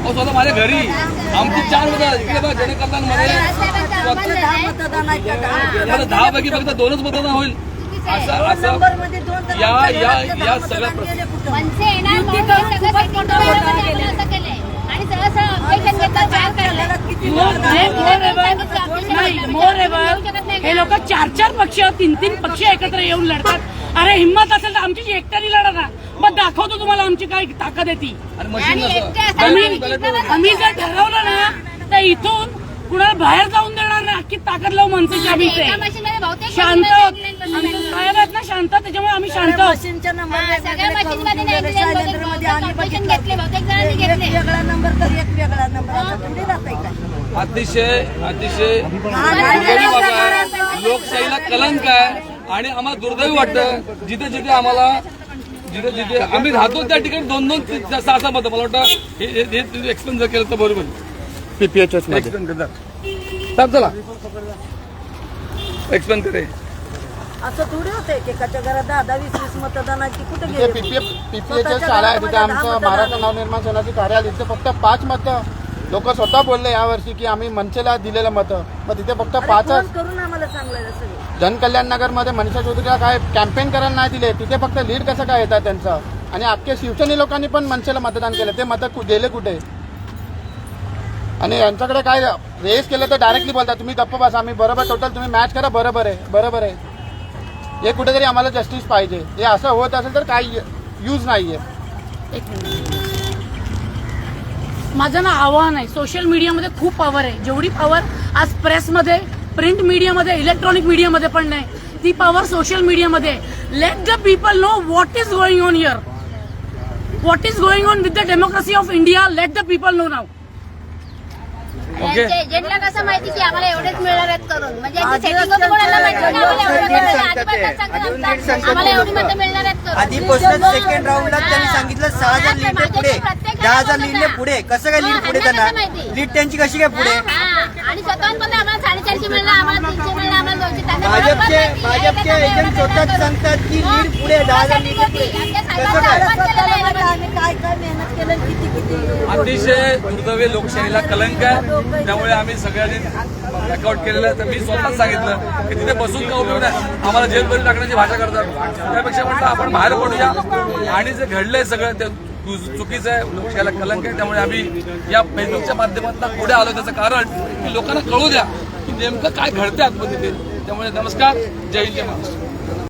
अहो स्वतः माझ्या घरी। आमची चार इकडे बघा आपलं दहा पैकी फक्त दोनच मतदान होईल? असं असं या या या सगळ्या हे लोक चार चार पक्ष तीन तीन पक्ष एकत्र येऊन लढतात. अरे हिंमत असेल तर आमची एकट्याने लढा दाखवतो तुम्हाला आमची काय ताकद आहे ती. आम्ही जर ठरवलं ना तर इथून कुणाला बाहेर जाऊन देणार ना अख्खी ताकद लावू आम्ही बहुतेक शांत मशीनमध्ये आहोत. 99% आमचे बसलेले साहेब आहेत ना शांत त्याच्यामुळे आम्ही शांत सगळ्या आहोत मशीनच्या नंबर वेगवेगळे सगळ्या करून मशीनमध्ये ठेवलेले. 99 शैलेंद्रमध्ये आम्ही बहुतेक बघितलं. घेतले, बहुतेक जणांनी एक घेतले. वेगळा नंबर तर एक वेगळा नंबर आता थोडी राहतंय काय अतिशय अतिशय लोकशाहीला कलंक आहे आणि आम्हाला दुर्दैवी वाटतं. जिथे जिथे आम्हाला जिथे जिथे आम्ही राहतो त्या ठिकाणी दोन दोन सहा सहा मतं. मला वाटतं हे हे- हे एक्सप्लेन जर केलं तर बरोबर. पीपीएचएसमध्ये. एक्सप्लेन करतात साहेब चला. एक्सप्लेन करे असं थोडी होते एकेकाच्या घरात दहा दहा वीस वीस मतदानाची कुठे गेले पीपीएफ स्वतःच्या पीपीएचएस शाळा आहे तिथे घरामध्ये दहा आमचं मतदान महाराष्ट्र आहे. नवनिर्माण सेनाचे कार्यालय. तिथे फक्त पाच मतं लोक स्वतः बोलले यावर्षी की आम्ही मनसेला दिलेलं मतं. मग तिथे फक्त पाचच करून आम्हाला सांगलं सगळे. जनकल्याण नगरमध्ये मनीषा चौधरीला काय कॅम्पेन करायला नाही दिले तिथे फक्त लीड कसं काय येतात त्यांचं? आणि अख्ख्या शिवसेने लोकांनी पण मनसेला मतदान केलं ते मतं गेले कुठे? आणि यांच्याकडे काय रेस केलं तर डायरेक्टली बोलतात तुम्ही गप्प बसा आम्ही बरोबर टोटल तुम्ही मॅच करा बरोबर आहे बरोबर आहे. हे कुठेतरी आम्हाला जस्टिस पाहिजे. हे असं होत असेल तर काही यूज नाहीये. एक मिनिट. माझं ना आव्हान आहे. सोशल मीडियामध्ये खूप पॉवर आहे. जेवढी पॉवर आज प्रेसमध्ये प्रिंट मीडियामध्ये इलेक्ट्रॉनिक मीडियामध्ये पण नाही ती पॉवर सोशल मीडियामध्ये let the people know what is going on here what is going on with the democracy of India let the people know now okay यांच्या एजंटला कसं माहिती की आम्हाला एवढेच मिळणार आहेत करून म्हणजे यांची आधी setting up कोणाला माहिती की आम्हाला एवढे दीड मिळणार आहेत. संकट आहे. आजूबाजूला अजून सांगतात, दीड संकट आम्हाला एवढी होतं. मतं मिळणार आहेत करून आधीपासून सेकंड राऊंडला त्यांनी सांगितलं सहा हजार लीड पुढे दहा हजार लीडने पुढे कसं काय लीड पुढे त्यांना लीड त्यांची कशी काय पुढे हा, आणि स्वतःहून पण आम्हाला साडेचारशे मिळणार आम्हाला तीनशे मिळणार आम्हाला दोनशे त्यांना भाजपचे. भाजपचे एजंट स्वतःच करून. सांगतात की लीड पुढे दहा हजार लीड त्यासाठी पुढे आमच्या कसं साहेबांचं काय आव्हान केलेलं आहे स्वतःला यामध्ये. आम्ही काय काय मेहनत केलं किती किती अतिशय दुर्दैवी लोकशाहीला कलंक आहे. त्यामुळे आम्ही सगळ्यांनी रेकॉर्ड केलेलं आहे. तर मी स्वतःच सांगितलं की तिथे बसून का उपयोग नाही आम्हाला जेलमध्ये टाकण्याची भाषा करतात. त्यापेक्षा म्हटलं आपण बाहेर पडूया. आणि जे घडलंय सगळं ते चु- चुकीचं आहे. लोकशाहीला कलंक आहे. त्यामुळे आम्ही या फेसबुकच्या माध्यमातून पुढे आलो. त्याचं कारण की लोकांना कळू द्या की नेमकं काय घडतं आतमध्ये ते. त्यामुळे नमस्कार. जय हिंद जय महाराष्ट्र.